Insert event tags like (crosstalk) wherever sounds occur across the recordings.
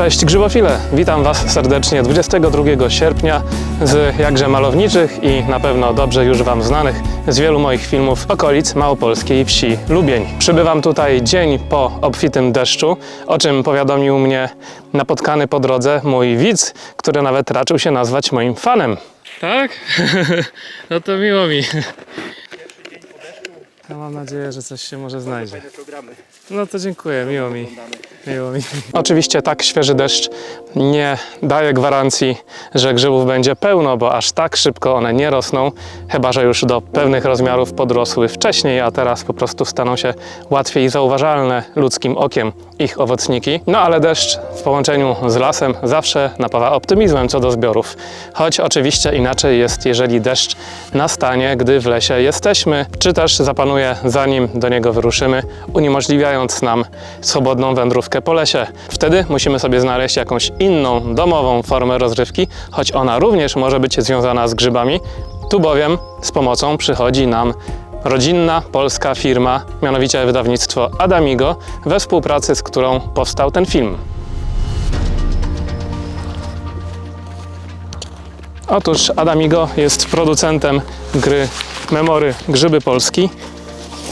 Cześć grzybofile! Witam Was serdecznie 22 sierpnia z jakże malowniczych i na pewno dobrze już Wam znanych z wielu moich filmów okolic małopolskiej wsi Lubień. Przybywam tutaj dzień po obfitym deszczu, o czym powiadomił mnie napotkany po drodze mój widz, który nawet raczył się nazwać moim fanem. Tak? (laughs) no to miło mi. Ja mam nadzieję, że coś się może znajdzie. No to dziękuję, miło mi. Miło mi. Oczywiście tak świeży deszcz nie daje gwarancji, że grzybów będzie pełno, bo aż tak szybko one nie rosną, chyba że już do pewnych rozmiarów podrosły wcześniej, a teraz po prostu staną się łatwiej zauważalne ludzkim okiem ich owocniki. No ale deszcz w połączeniu z lasem zawsze napawa optymizmem co do zbiorów. Choć oczywiście inaczej jest, jeżeli deszcz nastanie, gdy w lesie jesteśmy, czy też zapanuje zanim do niego wyruszymy, uniemożliwiając nam swobodną wędrówkę po lesie. Wtedy musimy sobie znaleźć jakąś inną, domową formę rozrywki, choć ona również może być związana z grzybami. Tu bowiem z pomocą przychodzi nam rodzinna polska firma, mianowicie wydawnictwo Adamigo, we współpracy z którą powstał ten film. Otóż Adamigo jest producentem gry Memory Grzyby Polski,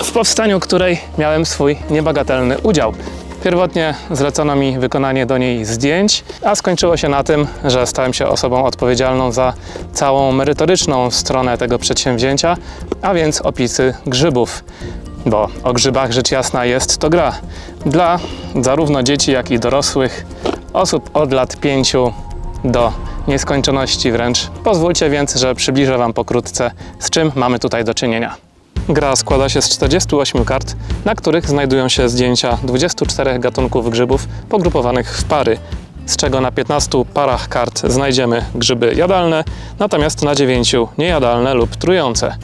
w powstaniu której miałem swój niebagatelny udział. Pierwotnie zlecono mi wykonanie do niej zdjęć, a skończyło się na tym, że stałem się osobą odpowiedzialną za całą merytoryczną stronę tego przedsięwzięcia, a więc opisy grzybów. Bo o grzybach rzecz jasna jest to gra. Dla zarówno dzieci, jak i dorosłych, osób od lat 5 do nieskończoności wręcz. Pozwólcie więc, że przybliżę Wam pokrótce, z czym mamy tutaj do czynienia. Gra składa się z 48 kart, na których znajdują się zdjęcia 24 gatunków grzybów pogrupowanych w pary, z czego na 15 parach kart znajdziemy grzyby jadalne, natomiast na 9 niejadalne lub trujące.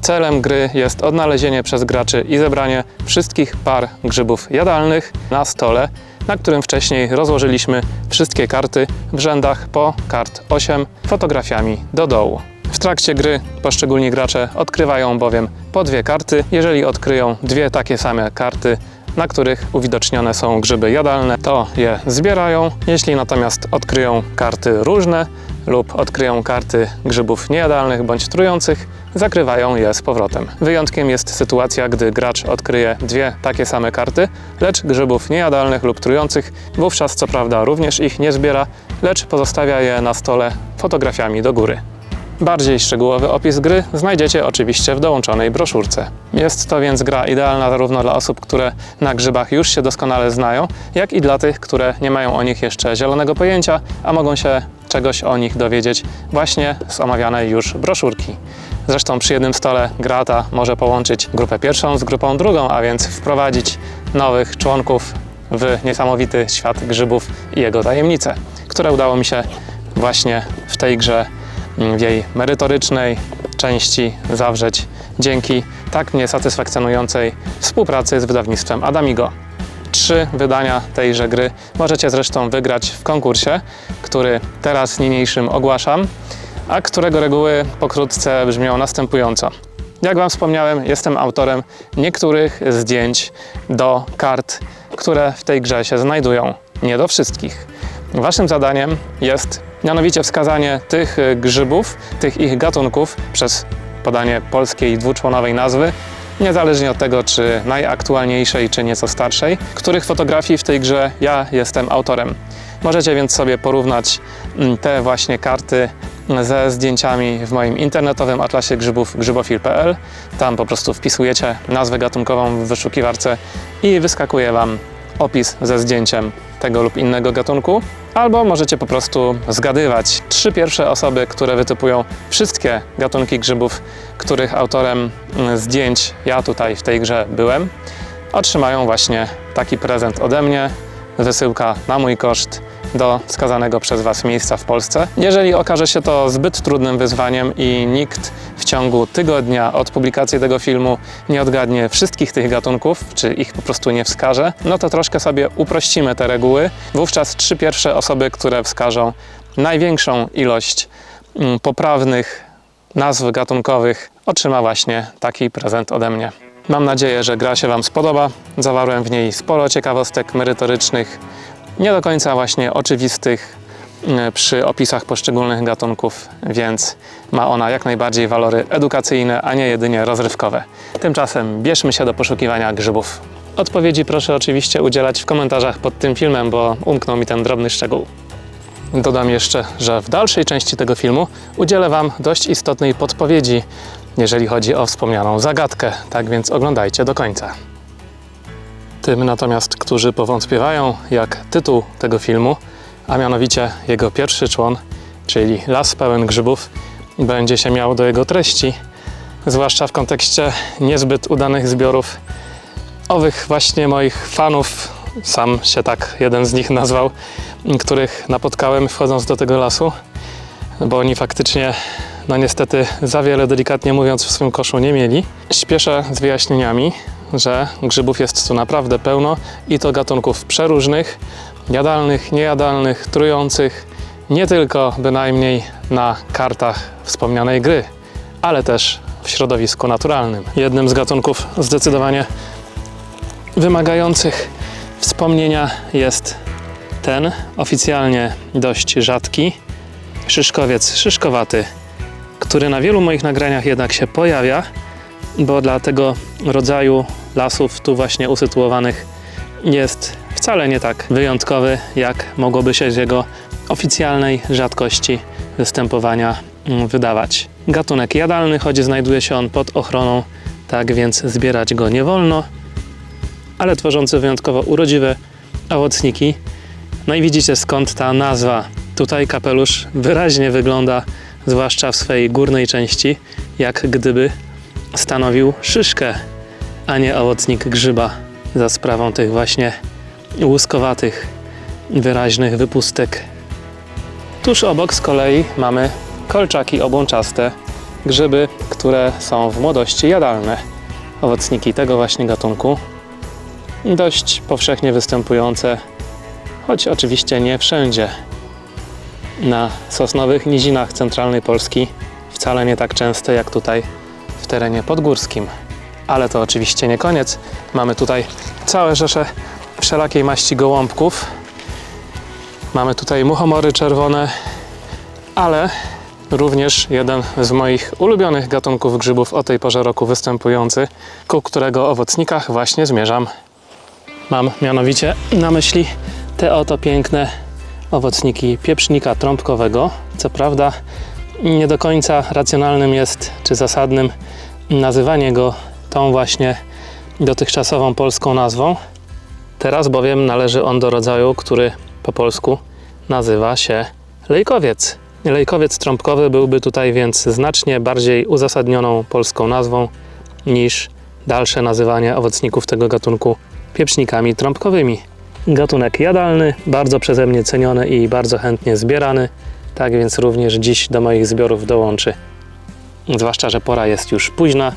Celem gry jest odnalezienie przez graczy i zebranie wszystkich par grzybów jadalnych na stole, na którym wcześniej rozłożyliśmy wszystkie karty w rzędach po kart 8 fotografiami do dołu. W trakcie gry poszczególni gracze odkrywają bowiem po dwie karty. Jeżeli odkryją dwie takie same karty, na których uwidocznione są grzyby jadalne, to je zbierają. Jeśli natomiast odkryją karty różne lub odkryją karty grzybów niejadalnych bądź trujących, zakrywają je z powrotem. Wyjątkiem jest sytuacja, gdy gracz odkryje dwie takie same karty, lecz grzybów niejadalnych lub trujących, wówczas co prawda również ich nie zbiera, lecz pozostawia je na stole fotografiami do góry. Bardziej szczegółowy opis gry znajdziecie oczywiście w dołączonej broszurce. Jest to więc gra idealna zarówno dla osób, które na grzybach już się doskonale znają, jak i dla tych, które nie mają o nich jeszcze zielonego pojęcia, a mogą się czegoś o nich dowiedzieć właśnie z omawianej już broszurki. Zresztą przy jednym stole gra ta może połączyć grupę pierwszą z grupą drugą, a więc wprowadzić nowych członków w niesamowity świat grzybów i jego tajemnice, które udało mi się właśnie w tej grze w jej merytorycznej części zawrzeć dzięki tak mnie satysfakcjonującej współpracy z wydawnictwem Adamigo. Trzy wydania tejże gry możecie zresztą wygrać w konkursie, który teraz niniejszym ogłaszam, a którego reguły pokrótce brzmią następująco. Jak Wam wspomniałem, jestem autorem niektórych zdjęć do kart, które w tej grze się znajdują. Nie do wszystkich. Waszym zadaniem jest mianowicie wskazanie tych y, grzybów, tych ich gatunków przez podanie polskiej dwuczłonowej nazwy, niezależnie od tego, czy najaktualniejszej, czy nieco starszej, których fotografii w tej grze ja jestem autorem. Możecie więc sobie porównać mm, te właśnie karty ze zdjęciami w moim internetowym atlasie grzybów grzybofil.pl. Tam po prostu wpisujecie nazwę gatunkową w wyszukiwarce i wyskakuje Wam opis ze zdjęciem tego lub innego gatunku, albo możecie po prostu zgadywać trzy pierwsze osoby, które wytypują wszystkie gatunki grzybów, których autorem mm, zdjęć ja tutaj w tej grze byłem, otrzymają właśnie taki prezent ode mnie. Wysyłka na mój koszt do wskazanego przez Was miejsca w Polsce. Jeżeli okaże się to zbyt trudnym wyzwaniem i nikt w ciągu tygodnia od publikacji tego filmu nie odgadnie wszystkich tych gatunków, czy ich po prostu nie wskaże, no to troszkę sobie uprościmy te reguły. Wówczas trzy pierwsze osoby, które wskażą największą ilość mm, poprawnych nazw gatunkowych, otrzyma właśnie taki prezent ode mnie. Mam nadzieję, że gra się Wam spodoba. Zawarłem w niej sporo ciekawostek merytorycznych nie do końca właśnie oczywistych e, przy opisach poszczególnych gatunków, więc ma ona jak najbardziej walory edukacyjne, a nie jedynie rozrywkowe. Tymczasem bierzmy się do poszukiwania grzybów. Odpowiedzi proszę oczywiście udzielać w komentarzach pod tym filmem, bo umknął mi ten drobny szczegół. Dodam jeszcze, że w dalszej części tego filmu udzielę Wam dość istotnej podpowiedzi, jeżeli chodzi o wspomnianą zagadkę, tak więc oglądajcie do końca. Tym natomiast, którzy powątpiewają, jak tytuł tego filmu, a mianowicie jego pierwszy człon, czyli Las pełen grzybów, będzie się miał do jego treści, zwłaszcza w kontekście niezbyt udanych zbiorów owych właśnie moich fanów, sam się tak jeden z nich nazwał, których napotkałem wchodząc do tego lasu, bo oni faktycznie, no niestety, za wiele delikatnie mówiąc w swym koszu nie mieli. Śpieszę z wyjaśnieniami, że grzybów jest tu naprawdę pełno i to gatunków przeróżnych, jadalnych, niejadalnych, trujących, nie tylko bynajmniej na kartach wspomnianej gry, ale też w środowisku naturalnym. Jednym z gatunków zdecydowanie wymagających wspomnienia jest ten oficjalnie dość rzadki szyszkowiec szyszkowaty, który na wielu moich nagraniach jednak się pojawia, bo dla tego rodzaju lasów tu właśnie usytuowanych jest wcale nie tak wyjątkowy, jak mogłoby się z jego oficjalnej rzadkości występowania wydawać. Gatunek jadalny, choć znajduje się on pod ochroną, tak więc zbierać go nie wolno, ale tworzący wyjątkowo urodziwe owocniki. No i widzicie skąd ta nazwa. Tutaj kapelusz wyraźnie wygląda, zwłaszcza w swojej górnej części, jak gdyby stanowił szyszkę, a nie owocnik grzyba, za sprawą tych właśnie łuskowatych, wyraźnych wypustek. Tuż obok z kolei mamy kolczaki obłączaste, grzyby, które są w młodości jadalne. Owocniki tego właśnie gatunku, dość powszechnie występujące, choć oczywiście nie wszędzie. Na sosnowych nizinach centralnej Polski wcale nie tak częste jak tutaj w terenie podgórskim. Ale to oczywiście nie koniec. Mamy tutaj całe rzesze wszelakiej maści gołąbków. Mamy tutaj muchomory czerwone, ale również jeden z moich ulubionych gatunków grzybów o tej porze roku występujący, ku którego owocnikach właśnie zmierzam. Mam mianowicie na myśli te oto piękne owocniki pieprznika trąbkowego. Co prawda nie do końca racjonalnym jest, czy zasadnym nazywanie go tą właśnie dotychczasową polską nazwą. Teraz bowiem należy on do rodzaju, który po polsku nazywa się lejkowiec. Lejkowiec trąbkowy byłby tutaj więc znacznie bardziej uzasadnioną polską nazwą niż dalsze nazywanie owocników tego gatunku pieprznikami trąbkowymi. Gatunek jadalny, bardzo przeze mnie ceniony i bardzo chętnie zbierany, tak więc również dziś do moich zbiorów dołączy. Zwłaszcza, że pora jest już późna,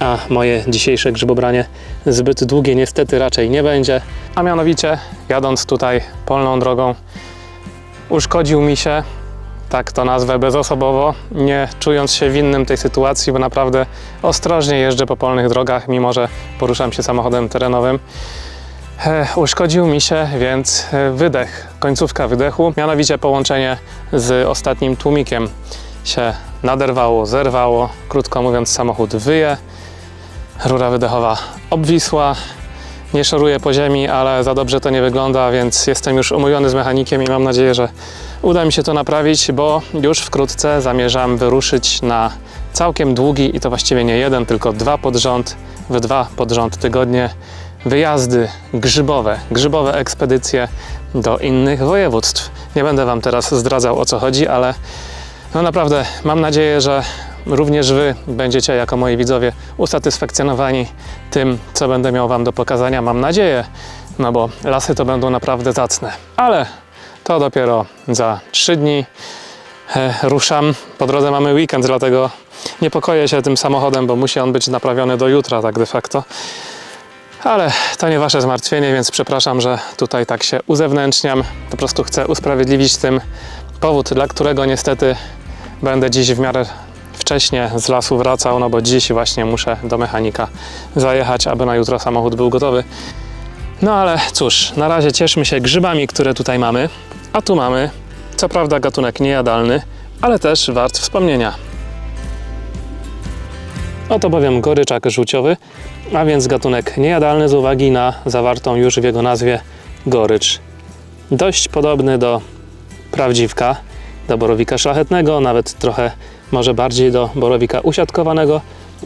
a moje dzisiejsze grzybobranie zbyt długie niestety raczej nie będzie. A mianowicie, jadąc tutaj polną drogą, uszkodził mi się, tak to nazwę bezosobowo, nie czując się winnym tej sytuacji, bo naprawdę ostrożnie jeżdżę po polnych drogach, mimo że poruszam się samochodem terenowym. E, uszkodził mi się więc e, wydech, końcówka wydechu, mianowicie połączenie z ostatnim tłumikiem się naderwało, zerwało. Krótko mówiąc, samochód wyje, rura wydechowa obwisła, nie szoruje po ziemi, ale za dobrze to nie wygląda, więc jestem już umówiony z mechanikiem i mam nadzieję, że uda mi się to naprawić, bo już wkrótce zamierzam wyruszyć na całkiem długi i to właściwie nie jeden, tylko dwa pod rząd, w dwa pod rząd tygodnie wyjazdy grzybowe, grzybowe ekspedycje do innych województw. Nie będę Wam teraz zdradzał o co chodzi, ale no naprawdę mam nadzieję, że również Wy będziecie jako moi widzowie usatysfakcjonowani tym, co będę miał Wam do pokazania. Mam nadzieję, no bo lasy to będą naprawdę zacne. Ale to dopiero za 3 dni e, ruszam. Po drodze mamy weekend, dlatego niepokoję się tym samochodem, bo musi on być naprawiony do jutra, tak de facto. Ale to nie Wasze zmartwienie, więc przepraszam, że tutaj tak się uzewnętrzniam. Po prostu chcę usprawiedliwić tym powód, dla którego niestety będę dziś w miarę wcześnie z lasu wracał, no bo dziś właśnie muszę do mechanika zajechać, aby na jutro samochód był gotowy. No ale cóż, na razie cieszmy się grzybami, które tutaj mamy. A tu mamy, co prawda gatunek niejadalny, ale też wart wspomnienia. Oto bowiem goryczak żółciowy, a więc gatunek niejadalny z uwagi na zawartą już w jego nazwie gorycz. Dość podobny do prawdziwka, do borowika szlachetnego, nawet trochę może bardziej do borowika usiadkowanego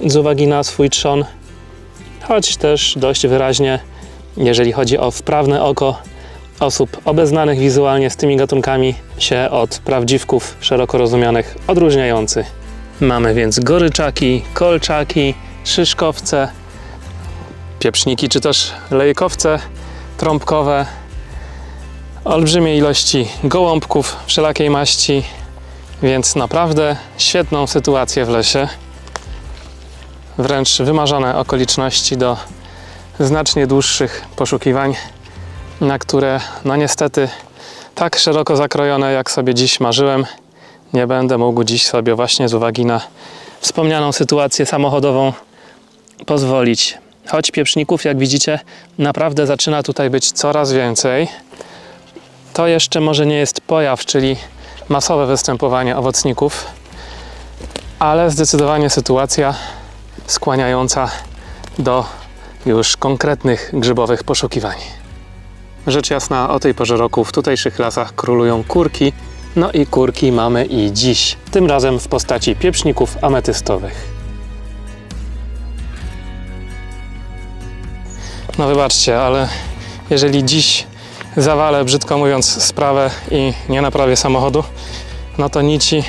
z uwagi na swój trzon, choć też dość wyraźnie, jeżeli chodzi o wprawne oko osób obeznanych wizualnie z tymi gatunkami, się od prawdziwków szeroko rozumianych odróżniający. Mamy więc goryczaki, kolczaki, szyszkowce, pieprzniki czy też lejkowce trąbkowe, olbrzymie ilości gołąbków wszelakiej maści, więc naprawdę świetną sytuację w lesie. Wręcz wymarzone okoliczności do znacznie dłuższych poszukiwań, na które no niestety tak szeroko zakrojone jak sobie dziś marzyłem, nie będę mógł dziś sobie właśnie z uwagi na wspomnianą sytuację samochodową pozwolić. Choć pieprzników, jak widzicie, naprawdę zaczyna tutaj być coraz więcej. To jeszcze może nie jest pojaw, czyli masowe występowanie owocników, ale zdecydowanie sytuacja skłaniająca do już konkretnych grzybowych poszukiwań. Rzecz jasna, o tej porze roku w tutejszych lasach królują kurki, no i kurki mamy i dziś, tym razem w postaci pieprzników ametystowych. No wybaczcie, ale jeżeli dziś zawalę, brzydko mówiąc, sprawę i nie naprawię samochodu, no to nici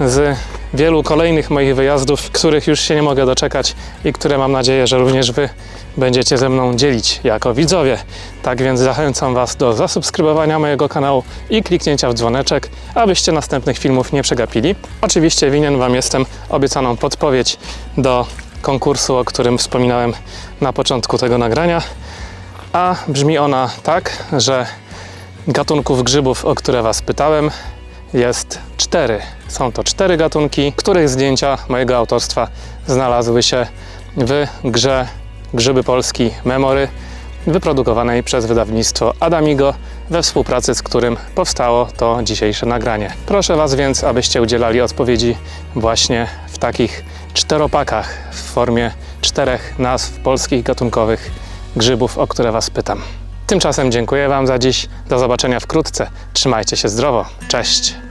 z wielu kolejnych moich wyjazdów, których już się nie mogę doczekać i które mam nadzieję, że również Wy będziecie ze mną dzielić jako widzowie. Tak więc zachęcam Was do zasubskrybowania mojego kanału i kliknięcia w dzwoneczek, abyście następnych filmów nie przegapili. Oczywiście winien Wam jestem obiecaną podpowiedź do konkursu, o którym wspominałem na początku tego nagrania. A brzmi ona tak, że gatunków grzybów, o które Was pytałem, jest cztery. Są to cztery gatunki, których zdjęcia mojego autorstwa znalazły się w grze Grzyby Polski Memory, wyprodukowanej przez wydawnictwo Adamigo, we współpracy z którym powstało to dzisiejsze nagranie. Proszę Was więc, abyście udzielali odpowiedzi właśnie w takich czteropakach w formie czterech nazw polskich gatunkowych grzybów, o które Was pytam. Tymczasem dziękuję Wam za dziś. Do zobaczenia wkrótce. Trzymajcie się zdrowo. Cześć.